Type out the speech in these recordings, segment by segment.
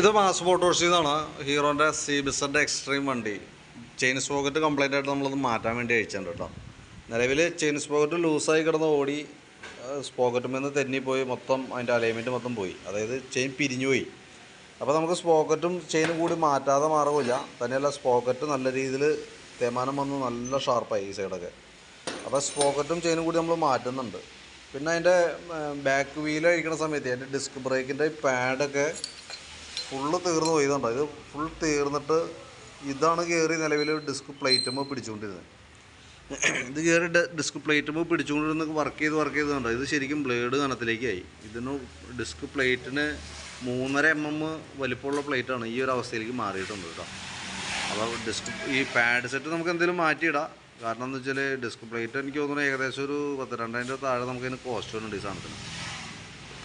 ഇത് മാസ് മോട്ടോഴ്സിൽ നിന്നാണ് ഹീറോന്റെ സി ബിസറിന്റെ എക്സ്ട്രീം വണ്ടി. ചെയിൻ സ്പോക്കറ്റ് കംപ്ലൈന്റ് ആയിട്ട് നമ്മളത് മാറ്റാൻ വേണ്ടി അയച്ചിട്ടുണ്ട് കേട്ടോ. നിലവിൽ ചെയിൻ സ്പോക്കറ്റ് ലൂസായി കിടന്ന് ഓടി സ്പോക്കറ്റിൽ നിന്ന് തെന്നിപ്പോയി. മൊത്തം അതിന്റെ അലൈൻമെന്റ് മൊത്തം പോയി. അതായത് ചെയിൻ പിരിഞ്ഞു പോയി. അപ്പോൾ നമുക്ക് സ്പോക്കറ്റും ചെയിനും കൂടി മാറ്റാതെ മാറുകയില്ല. തന്നെയല്ല സ്പോക്കറ്റ് നല്ല രീതിയിൽ തേമാനം വന്ന് നല്ല ഷാർപ്പായി ഈ സൈഡൊക്കെ അപ്പോൾ സ്പോക്കറ്റും ചെയിനും കൂടി നമ്മൾ മാറ്റുന്നുണ്ട്. പിന്നെ അതിന്റെ ബാക്ക് വീലഴിക്കുന്ന സമയത്ത് അതിന്റെ ഡിസ്ക് ബ്രേക്കിന്റെ പാഡൊക്കെ ഫുള്ള് തീർന്നു പോയതുണ്ടോ ഇത് ഫുൾ തീർന്നിട്ട് ഇതാണ് കയറി നിലവിൽ ഡിസ്ക് പ്ലേറ്റുമ്പോൾ പിടിച്ചുകൊണ്ടിരുന്നത് ഇത് കയറി ഡിസ്ക് പ്ലേറ്റുമ്പോൾ പിടിച്ചുകൊണ്ടിരുന്ന വർക്ക് ചെയ്ത് വർക്ക് ചെയ്തുണ്ടോ ഇത് ശരിക്കും ബ്ലേഡ് കനത്തിലേക്കായി ഇതിന് ഡിസ്ക് പ്ലേറ്റിന് മൂന്നര എം എം വലിപ്പമുള്ള പ്ലേറ്റാണ് ഈ ഒരു അവസ്ഥയിലേക്ക് മാറിയിട്ടുണ്ട് കേട്ടോ. അപ്പോൾ ഡിസ്ക് ഈ പാഡ് സെറ്റ് നമുക്ക് എന്തെങ്കിലും മാറ്റിയിടാം. കാരണം എന്ന് വെച്ചാൽ ഡിസ്ക് പ്ലേറ്റ് എനിക്ക് തോന്നുന്നു ഏകദേശം ഒരു പത്ത് രണ്ടായിരം താഴെ നമുക്ക് അതിന് കോസ്റ്റ് വരുന്നുണ്ട് ഈ സാധനത്തിന്.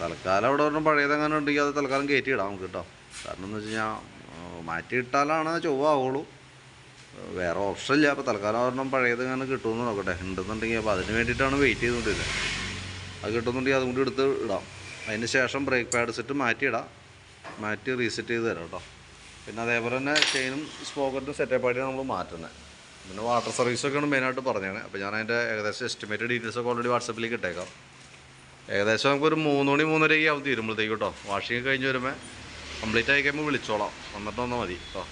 തൽക്കാലം അവിടെ ഒരെണ്ണം പഴയതെങ്ങാനുണ്ടെങ്കിൽ അത് തൽക്കാലം കയറ്റി ഇടാം നമുക്ക് കേട്ടോ. കാരണം എന്ന് വെച്ച് കഴിഞ്ഞാൽ മാറ്റിയിട്ടാലാണ് ചൊവ്വ ആവുള്ളൂ. വേറെ ഓപ്ഷൻ ഇല്ല. അപ്പോൾ തൽക്കാലം ഒരെണ്ണം പഴയത് അങ്ങനെ കിട്ടുമെന്ന് നോക്കട്ടെ. ഉണ്ടെന്നുണ്ടെങ്കിൽ അപ്പോൾ അതിന് വേണ്ടിയിട്ടാണ് വെയിറ്റ് ചെയ്തുകൊണ്ടിരുന്നത് അത് കിട്ടുന്നുണ്ടെങ്കിൽ അതും കൂടി എടുത്ത് ഇടാം. അതിന് ശേഷം ബ്രേക്ക് പാഡ് സെറ്റ് മാറ്റിയിടാം മാറ്റി റീസെറ്റ് ചെയ്ത് തരാം കേട്ടോ. പിന്നെ അതേപോലെ തന്നെ ചെയിനും സ്പോക്കറ്റും സെറ്റപ്പ് ആയിട്ട് നമ്മൾ മാറ്റുന്നത് പിന്നെ വാട്ടർ സർവീസൊക്കെയാണ് മെയിനായിട്ട് പറഞ്ഞത് അപ്പോൾ ഞാൻ അതിന്റെ ഏകദേശം എസ്റ്റിമേറ്റ് ഡീറ്റെയിൽസ് ഒക്കെ ഓൾറെഡി വാട്സപ്പിലേക്ക് ഇട്ടേക്കാം. ഏകദേശം നമുക്കൊരു മൂന്ന് മണി മൂന്നരയ്ക്ക് അവധി വരുമ്പോഴത്തേക്ക് കേട്ടോ. വാഷിംഗ് കഴിഞ്ഞ് വരുമ്പോൾ കംപ്ലീറ്റ് ആയി കഴിയുമ്പോൾ വിളിച്ചോളാം. വന്നിട്ട് വന്നാൽ മതി കേട്ടോ